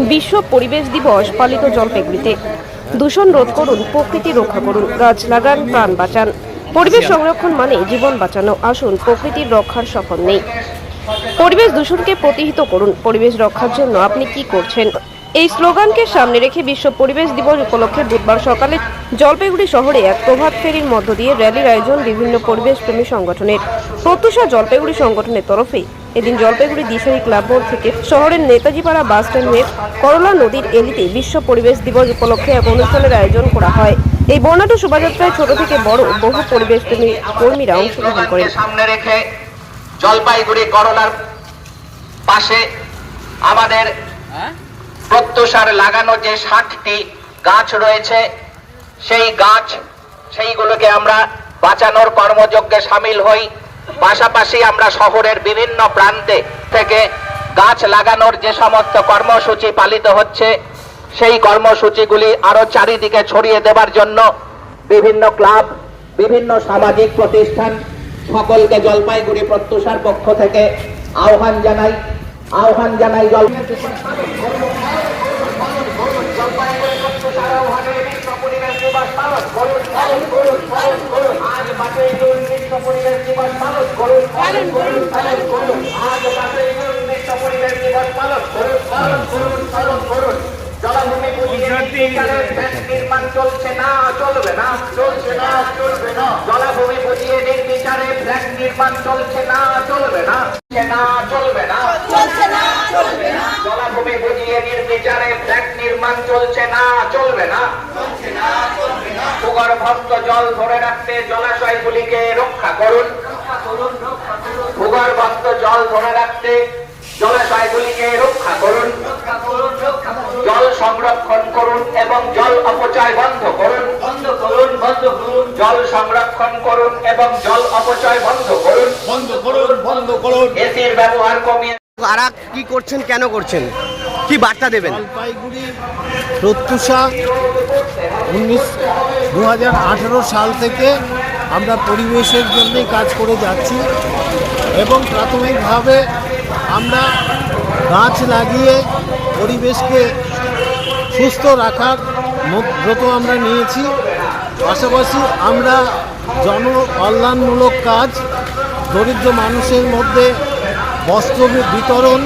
বিশ্ব পরিবেশ দিবস পালিত জলপাইগুড়িতে। দূষণ রোধ করুন প্রকৃতি রক্ষা করুন গাছ লাগান প্রাণ বাঁচান। পরিবেশ সংরক্ষণ মানে জীবন বাঁচানো। আসুন প্রকৃতির রক্ষার সফল নেই। পরিবেশ দূষণকে প্রতিহিত করুন। পরিবেশ রক্ষার জন্য আপনি কি করছেন? এই স্লোগানকে সামনে রেখে বিশ্ব পরিবেশ দিবস উপলক্ষে বুধবার সকালে জলপাইগুড়ি শহরে এক প্রভাত ফেরির মধ্য দিয়ে র্যালির আয়োজন বিভিন্ন পরিবেশ প্রেমী সংগঠনের। প্রত্যুষা জলপাইগুড়ি সংগঠনের তরফে এদিন জলপাইগুড়ি দিশারি ক্লাব বোর্ড থেকে শহরের নেতাজিপাড়া বাস স্ট্যান্ড হয়ে করলা নদীর এলিতে বিশ্ব পরিবেশ দিবস উপলক্ষে এক অনুষ্ঠানের আয়োজন করা হয়। এই বর্ণাঢ্য শোভাযাত্রায় ছোট থেকে বড় বহু পরিবেশ প্রেমী কর্মীরা অংশগ্রহণ করেন। সামনে রেখে জলপাইগুড়ি করলার পাশে আমাদের প্রত্যুষার লাগানো যে ষাটটি গাছ রয়েছে, সেই গাছ, সেইগুলোকে আমরা বাঁচানোর কর্মযজ্ঞে সামিল হই। পাশাপাশি আমরা শহরের বিভিন্ন প্রান্তে থেকে গাছ লাগানোর যে সমস্ত কর্মসূচি পালিত হচ্ছে, সেই কর্মসূচিগুলি আরও চারিদিকে ছড়িয়ে দেবার জন্য বিভিন্ন ক্লাব, বিভিন্ন সামাজিক প্রতিষ্ঠান সকলকে জলপাইগুড়ি প্রত্যুষার পক্ষ থেকে আহ্বান জানাই। আহ্বান জানাই জল জলাভূমি চলছে না না চলছে না না বুঝিয়ে নির্বিচারে ফ্ল্যাট নির্মাণ চলছে না চলবে না না চলবে না জলাভূমি বুঝিয়ে নির্বিচারে ফ্ল্যাট নির্মাণ চলছে না, চলবে না। ভূগর্ভস্থ জল ধরে রাখতে জলাশয়গুলিকে রক্ষা করুন। ভূগর্ভস্থ জল ধরে রাখতে জলাশয়গুলিকে রক্ষা করুন। জল সংরক্ষণ করুন এবং জল অপচয় বন্ধ করুন বন্ধ করুন বন্ধ করুন। জল সংরক্ষণ করুন এবং জল অপচয় বন্ধ করুন। বন্ধ করুন বন্ধ করুন। এসির ব্যবহার কমিয়ে আর কি করছেন কেন করছেন? কি বার্তা দেবেন? জলপাইগুড়ি প্রত্যুষা উনিশ দু সাল থেকে আমরা পরিবেশের জন্যই কাজ করে যাচ্ছি এবং প্রাথমিকভাবে আমরা গাছ লাগিয়ে পরিবেশকে সুস্থ রাখার ব্রত আমরা নিয়েছি। পাশাপাশি আমরা জন কল্যাণমূলক কাজ, দরিদ্র মানুষের মধ্যে বস্ত্র বিতরণ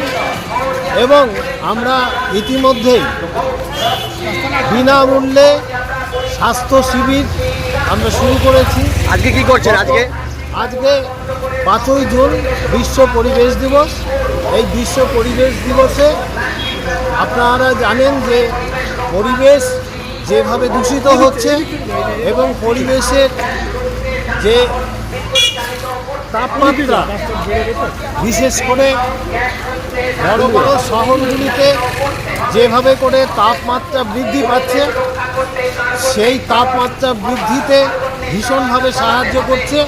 এবং আমরা ইতিমধ্যেই বিনামূল্যে স্বাস্থ্য শিবির আমরা শুরু করেছি। আজকে কি করছেন আজকে? আজকে পাঁচই জুন বিশ্ব পরিবেশ দিবস। এই বিশ্ব পরিবেশ দিবসে আপনারা জানেন যে পরিবেশ যেভাবে দূষিত হচ্ছে এবং পরিবেশের যে তাপমাত্রা, বিশেষ করে বড় বড় শহরগুলিতে যেভাবে করে তাপমাত্রা বৃদ্ধি পাচ্ছে, সেই তাপমাত্রা বৃদ্ধিতে ভীষণভাবে সাহায্য করছে।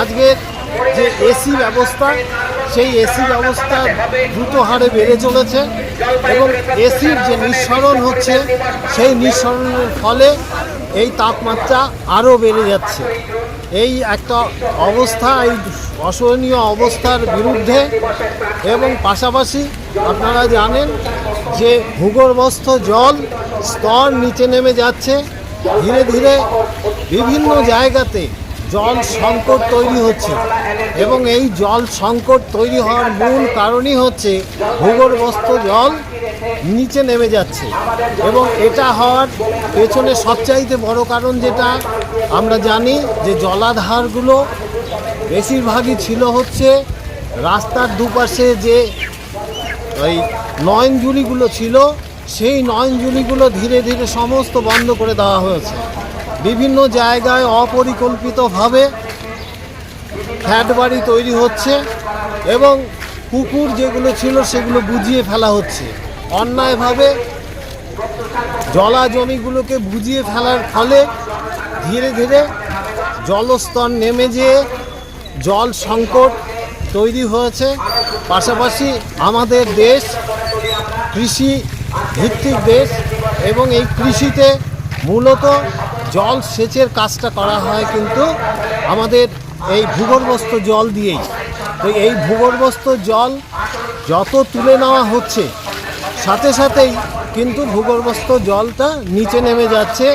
আজকের যে এসি ব্যবস্থা, সেই এসি ব্যবস্থা দ্রুত হারে বেড়ে চলেছে এবং এসির যে নিঃসরণ হচ্ছে, সেই নিঃসরণের ফলে এই তাপমাত্রা আরও বেড়ে যাচ্ছে। এই একটা অবস্থা, এই অসহনীয় অবস্থার বিরুদ্ধে। এবং পাশাপাশি আপনারা জানেন যে ভূগর্ভস্থ জল স্তর নিচে নেমে যাচ্ছে। ধীরে ধীরে বিভিন্ন জায়গাতে জল সংকট তৈরি হচ্ছে। এবং এই জল সংকট তৈরি হওয়ার মূল কারণই হচ্ছে ভূগর্ভস্থ জল নিচে নেমে যাচ্ছে। এবং এটা হওয়ার পেছনে সবচাইতে বড় কারণ যেটা, আমরা জানি যে জলাধারগুলো বেশিরভাগই ছিল হচ্ছে রাস্তার দুপাশে যে ওই নয়নজুলিগুলো ছিল, সেই নয়নজুলিগুলো ধীরে ধীরে সমস্ত বন্ধ করে দেওয়া হয়েছে। বিভিন্ন জায়গায় অপরিকল্পিতভাবে ফ্ল্যাট বাড়ি তৈরি হচ্ছে এবং পুকুর যেগুলো ছিল সেগুলো বুঝিয়ে ফেলা হচ্ছে। অন্যায়ভাবে জলা জমিগুলোকে বুঝিয়ে ফেলার ফলে ধীরে ধীরে জলস্তর নেমে যেয়ে জল সংকট তৈরি হয়েছে। পাশাপাশি আমাদের দেশ কৃষি ভিত্তিক দেশ এবং এই কৃষিতে মূলত জল সেচের কাজটা করা হয় কিন্তু আমাদের এই ভূগর্ভস্থ জল দিয়েই। তো এই ভূগর্ভস্থ জল যত তুলে নেওয়া হচ্ছে সাথে সাথেই কিন্তু ভূগর্ভস্থ জলটা নিচে নেমে যাচ্ছে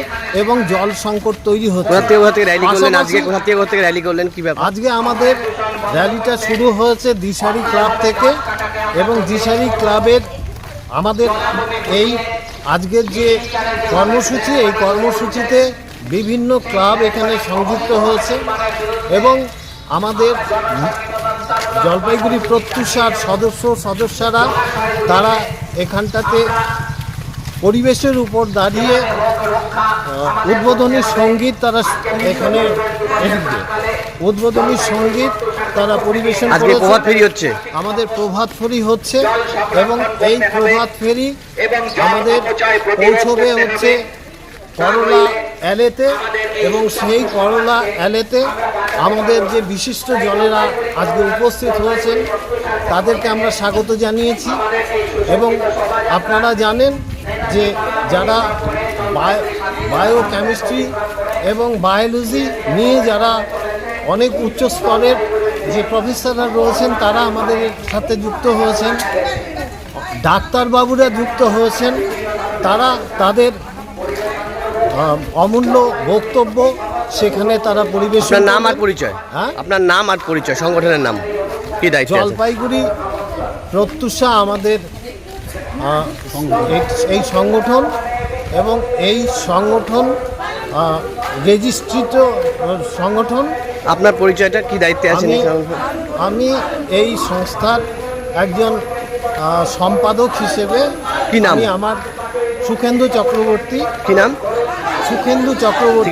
এবং জল সংকট তৈরি হচ্ছে। আজকে আমাদের র্যালিটা শুরু হয়েছে দিশারি ক্লাব থেকে এবং দিশারি ক্লাবের আমাদের এই আজকের যে কর্মসূচি এই কর্মসূচিতে বিভিন্ন ক্লাব এখানে সংযুক্ত হয়েছে এবং আমাদের জলপাইগুড়ি প্রত্যুষার সদস্য সদস্যরা তারা এখানটাতে পরিবেশের উপর দাঁড়িয়ে উদ্বোধনী সংগীত তারা এখানে উদ্বোধনী সংগীত তারা পরিবেশন আজকে প্রভাত ফেরি হচ্ছে। আমাদের প্রভাত ফেরি হচ্ছে এবং এই প্রভাত ফেরি আমাদের পৌঁছবে হচ্ছে করলা অ্যালেতে এবং সেই করলা অ্যালেতে আমাদের যে বিশিষ্ট জনেরা আজকে উপস্থিত হয়েছেন, তাদেরকে আমরা স্বাগত জানিয়েছি। এবং আপনারা জানেন যে যারা বায়ো কেমিস্ট্রি এবং বায়োলজি নিয়ে যারা অনেক উচ্চ স্তরের যে প্রফেসররা রয়েছেন, তারা আমাদের সাথে যুক্ত হয়েছেন। ডাক্তারবাবুরা যুক্ত হয়েছেন। তারা তাদের অমূল্য বক্তব্য সেখানে তারা আপনার নাম আর পরিচয়? হ্যাঁ? আপনার নাম আর পরিচয় সংগঠনের নাম। কি দায়িত্ব জলপাইগুড়ি প্রত্যুষা আমাদের এই- সংগঠন এবং এই সংগঠন রেজিস্ট্রিত সংগঠন। আপনার পরিচয়টা কি দায়িত্বে আছেন আমি এই সংগঠনে? আমি এই সংস্থার একজন সম্পাদক হিসেবে কি নাম? আমি আমার সুখেন্দু চক্রবর্তী। কি নাম? সুখেন্দু চক্রবর্তী।